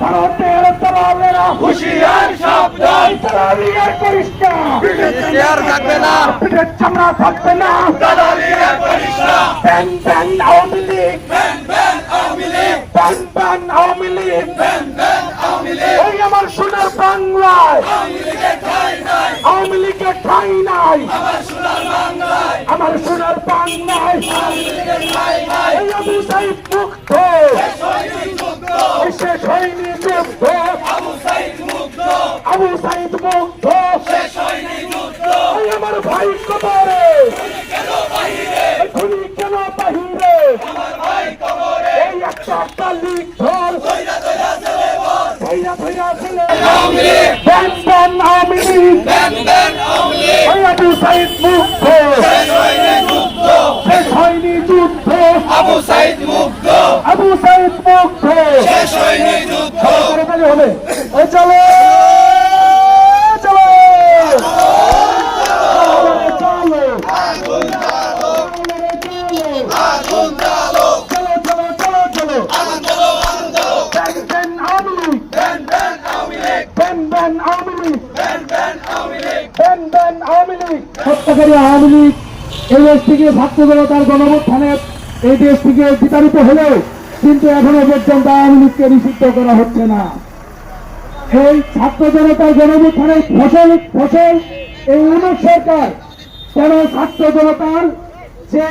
ভারতের দালালেরা হুঁশিয়ার সাবধান দালালি করিস না চেয়ার থাকবে না। পিঠের চামড়া থাকবে না দালালি করিস না ban ban Awami League ban ban Awami League ban ban Awami League ban ban Awami League ওই আমার সোনার বাংলায়। আওয়ামী লীগের ঠাঁই নাই। আমার সোনার বাংলায় আবু সাইদ মুক্ত। শেষ হয়নি যুদ্ধ আবু সাইদ মুক্ত। আমার ভাই কবরে। খুনি কেন বাহিরে? এই একটা একটা ধর। ধৈরা ধৈরা ছেলে। Ban ban Awami League. Abu Sayeed মুক্ত শেষ হয়নি যুদ্ধ। আবু সাইদ মুগ্ধ। আবু সাইদ মুক্ত শেষ হয়নি যুদ্ধ। হবে। ওই চলো। Ban Awami League ban ban Awami League ban ban Awami League হত্যাকারী আওয়ামী লীগ এই দেশ থেকে ছাত্র জনতার গণমুত্থানে এই দেশ থেকে বিতাড়িত হলেও কিন্তু এখনও পর্যন্ত আওয়ামী লীগকে নিষিদ্ধ করা হচ্ছে না। এই ছাত্র জনতার গণমুত্থানের ফসল ফসল এই উন্নত সরকার কেন ছাত্র জনতার যে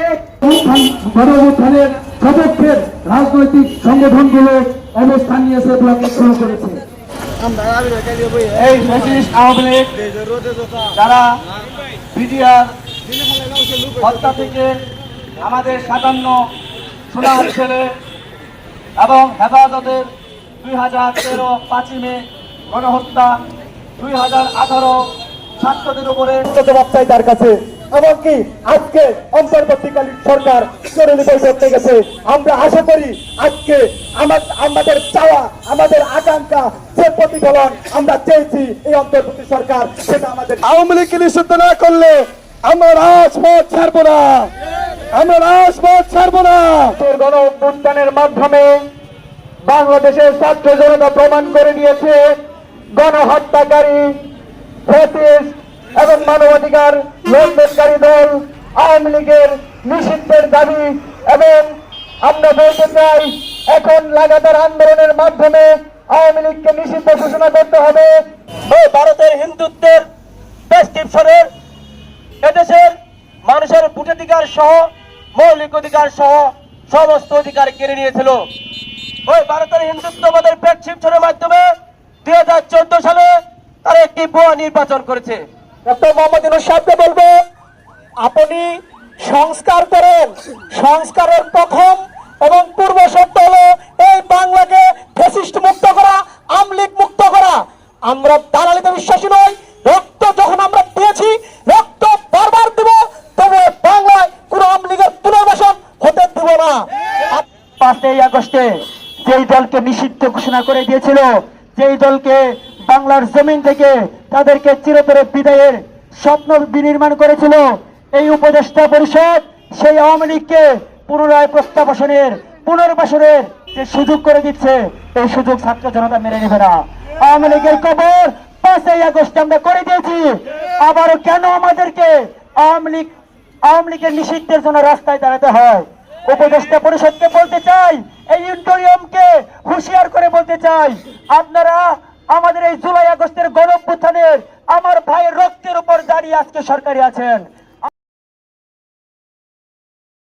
গণমুত্থানের সপক্ষের রাজনৈতিক সংগঠনগুলো অবস্থান নিয়েছে ব্লকে শুরু করেছে। এই ফ্যাসিস্ট আওয়ামী লীগ, যারা বিডিআর হত্যা থেকে আমাদের সাতান্ন সুনাম ছেলে এবং হেফাজতের দুই হাজার তেরো পাঁচই মে গণহত্যা, দুই হাজার আঠারো ছাত্রদের উপরে জবাব চাই তার কাছে। এমনকি আজকে অন্তর্বর্তীকালীন সরকার জরুরি বৈঠক গেছে। আমরা আশা করি আজকে আমাদের চাওয়া আমাদের আকাঙ্ক্ষা যে প্রতিফলন আমরা চেয়েছি এই অন্তর্বর্তী সরকার সেটা আমাদের আওয়ামী লীগকে নিষিদ্ধ না করলে আমরা রাজপথ ছাড়বো না? আমরা রাজপথ ছাড়বো না? গণ অভ্যুত্থানের মাধ্যমে বাংলাদেশের ছাত্র জনতা প্রমাণ করে দিয়েছে গণহত্যাকারী ফ্যাসিস্ট এবং মানবাধিকার লঙ্ঘনকারী দল আওয়ামী লীগের নিষিদ্ধের দাবি এবং আমরা বলতে চাই, এখন লাগাতার আন্দোলনের মাধ্যমে আওয়ামী লীগকে নিষিদ্ধ ঘোষণা করতে হবে। ভারতের হিন্দুত্বের প্রেসক্রিপশনের এদেশের মানুষের ভোটাধিকার সহ, মৌলিক অধিকার সহ সমস্ত অধিকার কেড়ে নিয়েছিল। ওই ভারতের হিন্দুত্ববাদের প্রেসক্রিপশনের মাধ্যমে দুই হাজার চোদ্দ সালে তারা একটি ভুয়া নির্বাচন করেছে। ডক্টর মোহাম্মদ ইউনুস সাহেবকে বলব, আপনি সংস্কার করেন। সংস্কারের প্রথম এবং পূর্ব শর্ত হলো এই বাংলাকে ফেসিস্ট মুক্ত করা আমলিগ মুক্ত করা। আমরা দালালিতে বিশ্বাসী নই, রক্ত যখন আমরা দিয়েছি রক্ত বারবার দেব, তবে বাংলায় কোন আমলিগের পুনর্বাসন হতে দেব না। পাঁচই আগস্টে যেই দলকে নিষিদ্ধ ঘোষণা করে দিয়েছিল, যেই দলকে বাংলার জমিন থেকে তাদেরকে চিরতরে বিদায়ের স্বপ্ন বিনির্মাণ করেছিল এই উপদেষ্টা পরিষদ। সেই আওয়ামী লীগকে পুনরায় প্রস্তাবসনের পুনর্বাসনের যে সুযোগ করে দিচ্ছে, এই সুযোগ ছাত্র জনতা মেনে নেবে না। আওয়ামী লীগের কবর পাঁচই আগস্ট আমরা করে দিয়েছি। আবারও কেন আমাদেরকে আওয়ামী লীগ, আওয়ামী লীগের নিষিদ্ধের জন্য রাস্তায় দাঁড়াতে হয়? উপদেষ্টা পরিষদকে বলতে চাই, এই ইন্টোরিয়ামকে হুঁশিয়ার করে বলতে চাই, আপনারা আমাদের এই জুলাই আগস্টের অভ্যুত্থানের আমার ভাইয়ের রক্তের উপর দাঁড়িয়ে আজকে সরকারি আছেন।